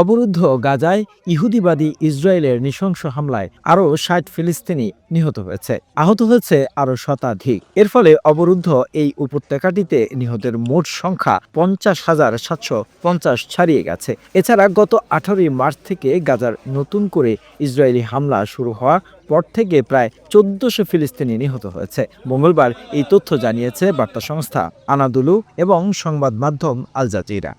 অবরুদ্ধ গাজায় ইহুদিবাদী ইসরায়েলের নৃশংস হামলায় আরও ষাট ফিলিস্তিনি নিহত হয়েছে। আহত হয়েছে আরও শতাধিক। এর ফলে অবরুদ্ধ এই উপত্যকাটিতে নিহতের মোট সংখ্যা পঞ্চাশ হাজার সাতশো পঞ্চাশ ছাড়িয়ে গেছে। এছাড়া গত আঠারোই মার্চ থেকে গাজার নতুন করে ইসরায়েলি হামলা শুরু হওয়ার পর থেকে প্রায় চোদ্দশো ফিলিস্তিনি নিহত হয়েছে। মঙ্গলবার এই তথ্য জানিয়েছে বার্তা সংস্থা আনাদুলু এবং সংবাদ মাধ্যম আল জাজিরা।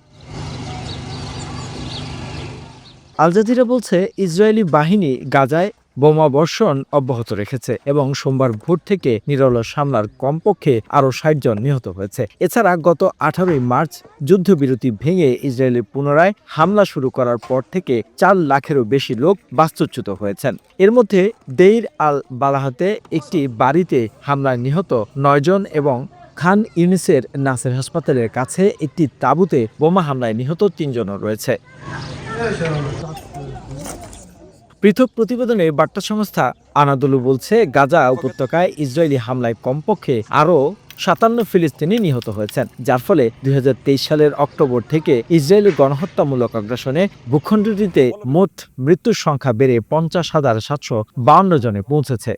আল জাজিরা বলছে, ইসরায়েলি বাহিনী গাজায় বোমা বর্ষণ অব্যাহত রেখেছে এবং সোমবার ভোর থেকে নিরলস হামলার কমপক্ষে আরও ষাট জন নিহত হয়েছে। এছাড়া গত আঠারোই মার্চ যুদ্ধবিরতি ভেঙে ইসরায়েলে পুনরায় হামলা শুরু করার পর থেকে চার লাখেরও বেশি লোক বাস্তুচ্যুত হয়েছেন। এর মধ্যে দেইর আল বালাহাতে একটি বাড়িতে হামলায় নিহত নয়জন এবং খান ইউনিসের নাসের হাসপাতালের কাছে একটি তাঁবুতে বোমা হামলায় নিহত তিনজনও রয়েছে। পৃথক প্রতিবেদনে বার্তা সংস্থা আনাদুলু বলছে, গাজা উপত্যকায় ইসরায়েলি হামলায় কমপক্ষে আরও সাতান্ন ফিলিস্তিনি নিহত হয়েছেন, যার ফলে দুই হাজার তেইশ সালের অক্টোবর থেকে ইসরায়েলের গণহত্যামূলক আগ্রাসনে ভূখণ্ডটিতে মোট মৃত্যুর সংখ্যা বেড়ে পঞ্চাশ হাজার সাতশো বাউন্ন জনে পৌঁছেছে।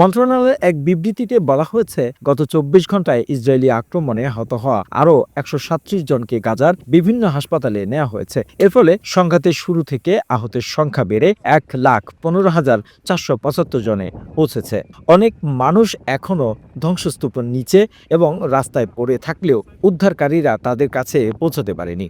মন্ত্রণালয়ের এক বিবৃতিতে বলা হয়েছে, গত চব্বিশ ঘন্টায় ইসরায়েলি আক্রমণে আহত হওয়া আরও একশো জনকে গাজার বিভিন্ন হাসপাতালে নেওয়া হয়েছে। এর ফলে সংঘাতের শুরু থেকে আহতের সংখ্যা বেড়ে এক লাখ পনেরো হাজার চারশো পঁচাত্তর জনে পৌঁছেছে। অনেক মানুষ এখনও ধ্বংসস্তূপের নিচে এবং রাস্তায় পড়ে থাকলেও উদ্ধারকারীরা তাদের কাছে পৌঁছতে পারেনি।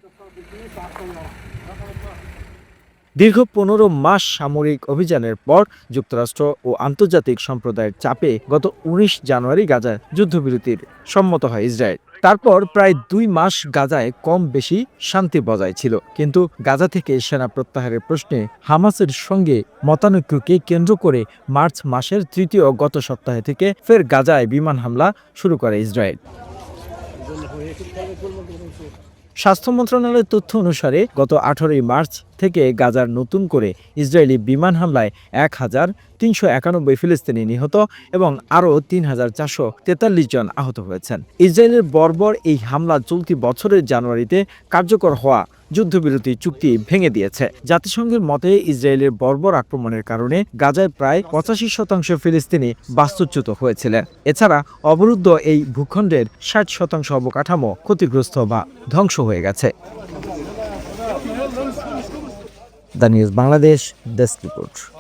দীর্ঘ পনেরো মাস সামরিক অভিযানের পর যুক্তরাষ্ট্র ও আন্তর্জাতিক সম্প্রদায়ের চাপে গত উনিশ জানুয়ারি গাজায় যুদ্ধবিরতির সম্মত হয় ইসরায়েল। তারপর প্রায় দুই মাস গাজায় কম বেশি শান্তি বজায় ছিল। কিন্তু গাজা থেকে সেনা প্রত্যাহারের প্রশ্নে হামাসের সঙ্গে মতানৈক্যকে কেন্দ্র করে মার্চ মাসের তৃতীয় গত সপ্তাহে থেকে ফের গাজায় বিমান হামলা শুরু করে ইসরায়েল। স্বাস্থ্য মন্ত্রণালয়ের তথ্য অনুসারে, গত আঠারোই মার্চ থেকে গাজার নতুন করে ইসরায়েলি বিমান হামলায় এক হাজার তিনশো একানব্বই ফিলিস্তিনি নিহত এবং আরও তিন হাজার চারশো তেতাল্লিশ জন আহত হয়েছেন। ইসরায়েলের বর্বর এই হামলা চলতি বছরের জানুয়ারিতে কার্যকর হওয়া যুদ্ধবিরতি চুক্তি ভেঙে দিয়েছে। জাতিসংঘের মতে, ইসরায়েলের বর্বর আক্রমণের কারণে গাজায় প্রায় পঁচাশি শতাংশ ফিলিস্তিনি বাস্তুচ্যুত হয়েছিলেন। এছাড়া অবরুদ্ধ এই ভূখণ্ডের ষাট শতাংশ অবকাঠামো ক্ষতিগ্রস্ত বা ধ্বংস হয়ে গেছে। The news Bangladesh desk report.